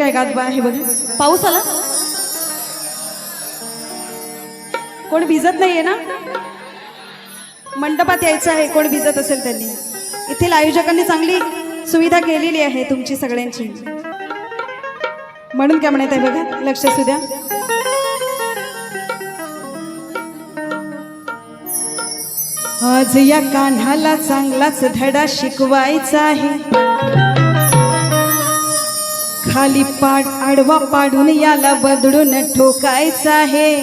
काय गादबा आहे बघ. पाऊस आला? कोण भिजत नाहीये ना? मंडपात यायचं आहे कोण भिजत असेल त्यांनी. येथील आयोजकांनी चांगली सुविधा केलेली आहे तुमची सगळ्यांची. म्हणून काय म्हणत आहे बघा लक्ष असू द्या. आज या कान्हाला चांगलाच धडा शिकवायचा आहे. खाली पाड आडवा पाडून याला बदडून ठोकायचा आहे.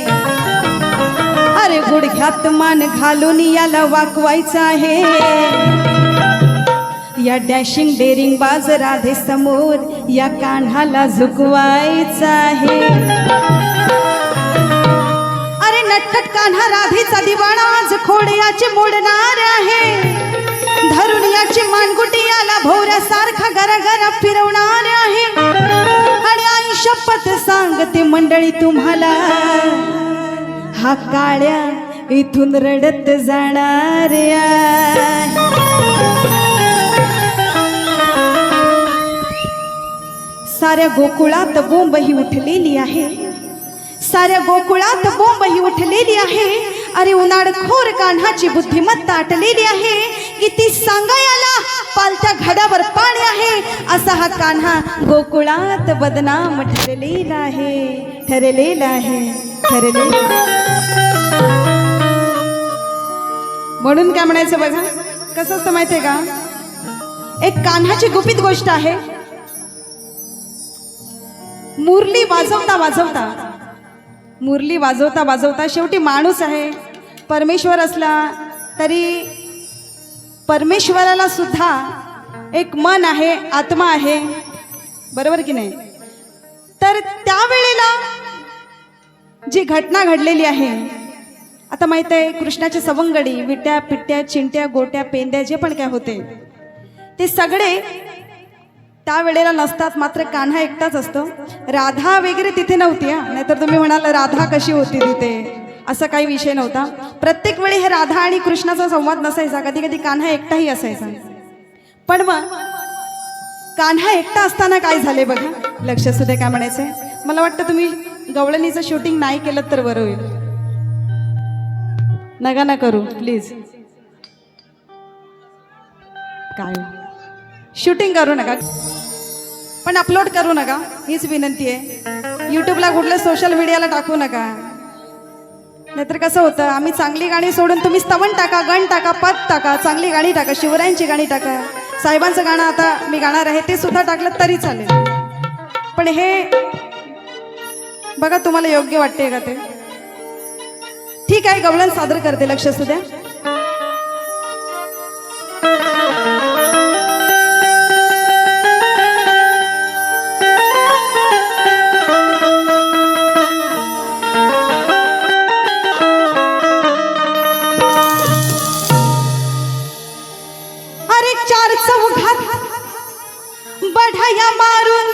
अरे गुडघ्यात मान घालून याला वाकवायचा आहे. या डॅशिंग डेरिंग बाज राधे समोर या कान्हाला झुकवायचा आहे. अरे नटखट कान्हा राधेचा दिवाणा आज खोड्याचे मोडणार आहे. धरून याची मानगुटी याला भोवऱ्यासारखा घरा घरा फिरवणार आहे. आणि आई शपथ सांगते मंडळी तुम्हाला हा काळ्या इथून रडत जाणार साऱ्या गोकुळात बोंब ही उठलेली आहे. साऱ्या गोकुळात बोंब ही उठलेली आहे. अरे उन्हाळखोर कान्हाची बुद्धिमत्ता आटलेली आहे. किती सांगायला पालच्या घडावर पाणी आहे. असा हा कान्हा गोकुळात बदनाम ठरलेला आहे. ठरलेला आहे. ठरलेला म्हणून काय म्हणायचं बघा? कसं असतं माहितीये का? एक कान्हाची गुपित गोष्ट आहे. मुरली वाजवता वाजवता मुरली वाजवता वाजवता शेवटी माणूस आहे. परमेश्वर असला तरी परमेश्वराला सुद्धा एक मन आहे आत्मा आहे. बरोबर की नाही? तर त्यावेळेला जी घटना घडलेली आहे आता माहीत आहे कृष्णाची सवंगडी विट्या पिट्ट्या चिंट्या गोट्या पेंद्या जे पण काय होते ते सगळे त्यावेळेला नसतात मात्र कान्हा एकटाच असतो. राधा वगैरे तिथे नव्हती हा. नाहीतर तुम्ही म्हणाल राधा कशी होती तिथे? असा काही विषय नव्हता. प्रत्येक वेळी हे राधा आणि कृष्णाचा संवाद नसायचा. कधी कधी कान्हा एकटाही असायचा. पण मग कान्हा एकटा असताना काय झाले बघा? लक्ष सुद्धा काय म्हणायचंय. मला वाटतं तुम्ही गवळणीचं शूटिंग नाही केलं तर बरं होईल. नका ना करू प्लीज काय? शूटिंग करू नका. पण अपलोड करू नका. हीच विनंती आहे. यूट्यूबला कुठल्या सोशल मीडियाला टाकू नका. नाहीतर कसं होतं आम्ही चांगली गाणी सोडून तुम्ही स्तवन टाका गण टाका पद टाका चांगली गाणी टाका शिवरायांची गाणी टाका. साहेबांचं गाणं आता मी गाणार आहे ते सुद्धा टाकलं तरी चालेल. पण हे बघा तुम्हाला योग्य वाटते का ते? ठीक आहे गवळण सादर करते लक्ष असू द्या. चार चौघात बढाया मारून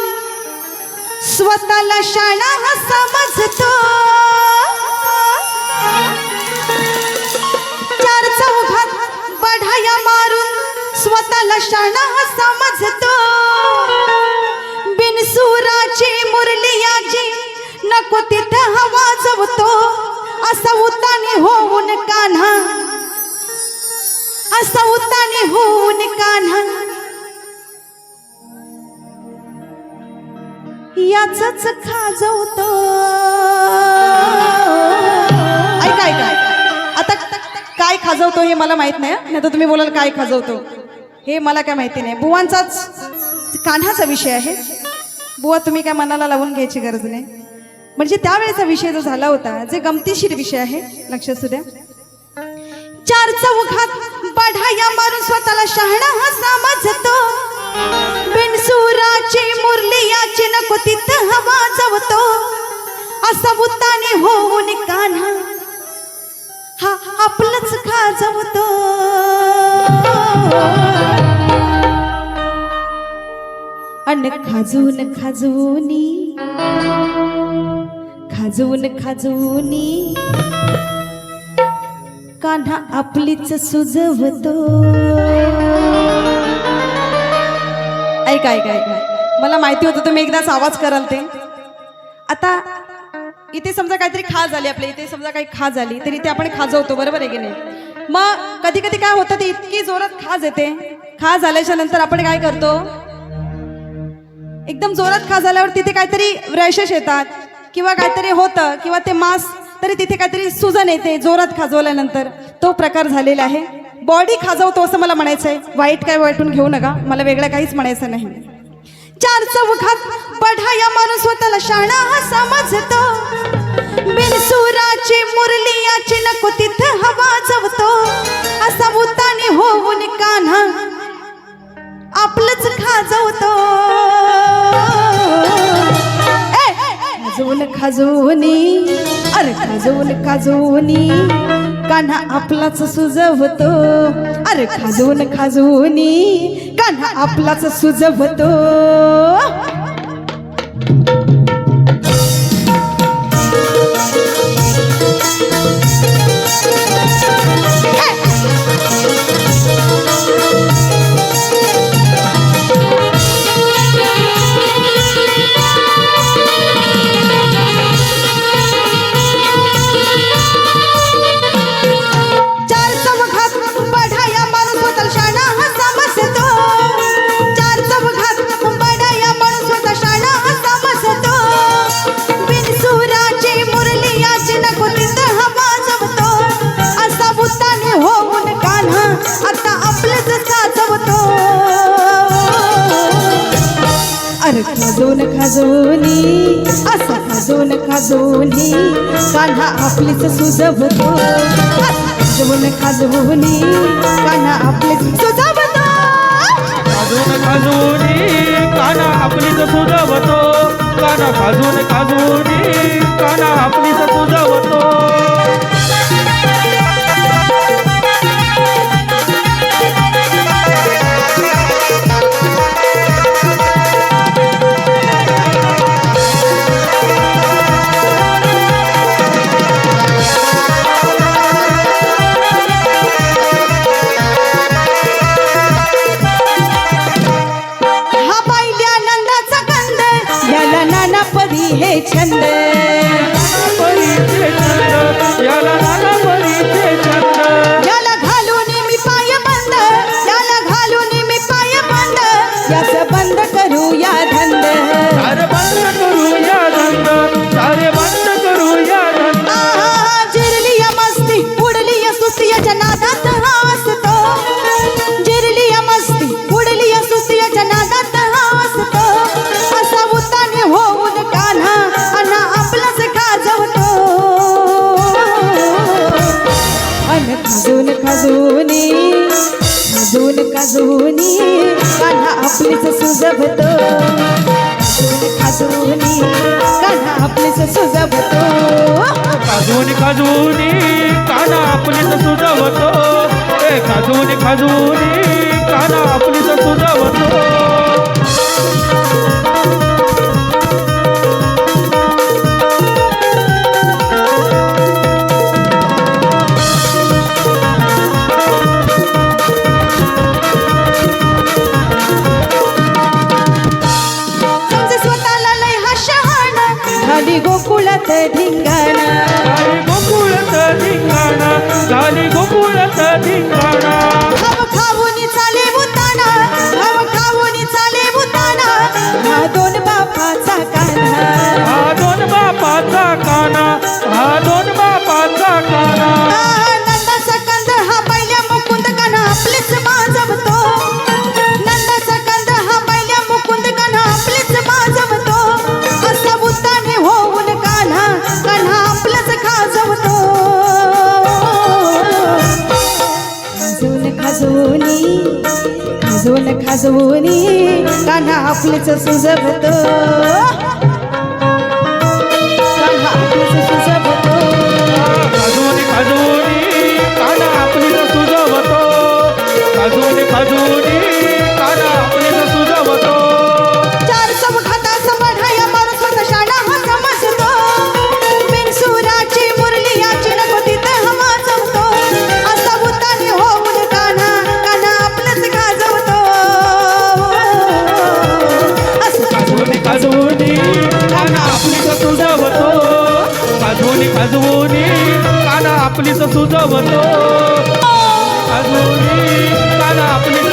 स्वतःला शाणा हा समजतो. चार चौघात बढाया मारून स्वतःला शाणा हा समजतो. बिनसुराची मुरलियाची नको तिथं हा वाजवतो असा उतानी होऊन कान्हा असा होऊन कान्हा. याच खाजवतो. ऐका ऐका आता काय खाजवतो हे मला माहीत नाही नाही तर तुम्ही बोलाल काय खाजवतो. हे मला काय माहिती नाही. बुवांचाच कान्हाचा विषय आहे. बुवा तुम्ही काय मनाला लावून घ्यायची गरज नाही. म्हणजे त्यावेळेचा विषय जो झाला होता जे गमतीशीर विषय आहे लक्षात असू द्या. चार चौघात पढाया मारून स्वतःला शहाणा हा समजतो. बिनसुराची मुरलियाची नको तिथं हवा जवतो. असा उताने होऊन कान्हा हा आपलंच खाजवतो. अन खाजून खाजूनी खाजून खाजूनी कान्हा आपलीच सुजवतो. ऐका ऐका ऐका. मला माहिती होतं तुम्ही एकदाच आवाज कराल ते. आता इथे समजा काहीतरी खा झाली आपल्या इथे समजा काही खा झाली तर इथे आपण खाजवतो बरोबर आहे की नाही? मग कधी कधी काय होतं ते इतकी जोरात खाज येते. खा झाल्याच्यानंतर आपण काय करतो? एकदम जोरात खा झाल्यावर तिथे काहीतरी रॅशेस येतात किंवा काहीतरी होतं किंवा ते मांस तरी तिथे काहीतरी सुजन येते जोरात खाजवल्यानंतर. तो प्रकार झालेला आहे. बॉडी खाजवतो असं मला म्हणायचं आहे वाईट काय वाटून घेऊ नका. मला वेगळं काहीच म्हणायचं नाही. चार चौघात बढाया माणूस स्वतःला शाणा हा समजतो. बिनसुराची मुरली याची नको तिथं हवा जवतो. असा भूतानी होऊन कान्हा आपलंच खाजवतो. ए, खाजवून अरे खाजवून खाजवूनी. कान्हा आपलाच सुजवतो. अरे खाजवून खाजवूनी. कान्हा आपलाच सुजवतो. खाजूनी असा खाजून खाजूनी कान्हा आपलीच सुजवतो. खाजून खाजूनी कान्हा आपलीच सुजवतो. खाजून खाजूनी कान्हा आपलीच सुजवतो. कान्हा खाजून खाजूनी कान्हा आपलीच सुजवतो. हे छंद अन खाजून खाजूनी खाजून खाजूनी कान्हा आपलीच सुजबतो. खाजून खाजूनी कान्हा आपलीच सुजबतो. खाजून खाजूनी काना आपलीच सुजबतो. ए खाजून खाजूनी काना आपलीच सुजवतो झाली गोकुळात धिंगाणा. गोकुळात धिंगाणा झाली गोकुळात धिंगाणा. खाऊनी चाले खाऊनी चाले हा दोन बापाचा हा दोन बापाचा काना हा दोन बापाचा काना. खाजून खाजूनी कान्हा आपलीच सुजवतो कान्हा आपलीच सुजवतो खाजून खाजूनी काना आपलीच सुजबत खाजून खाजूनी. अजून कान आपली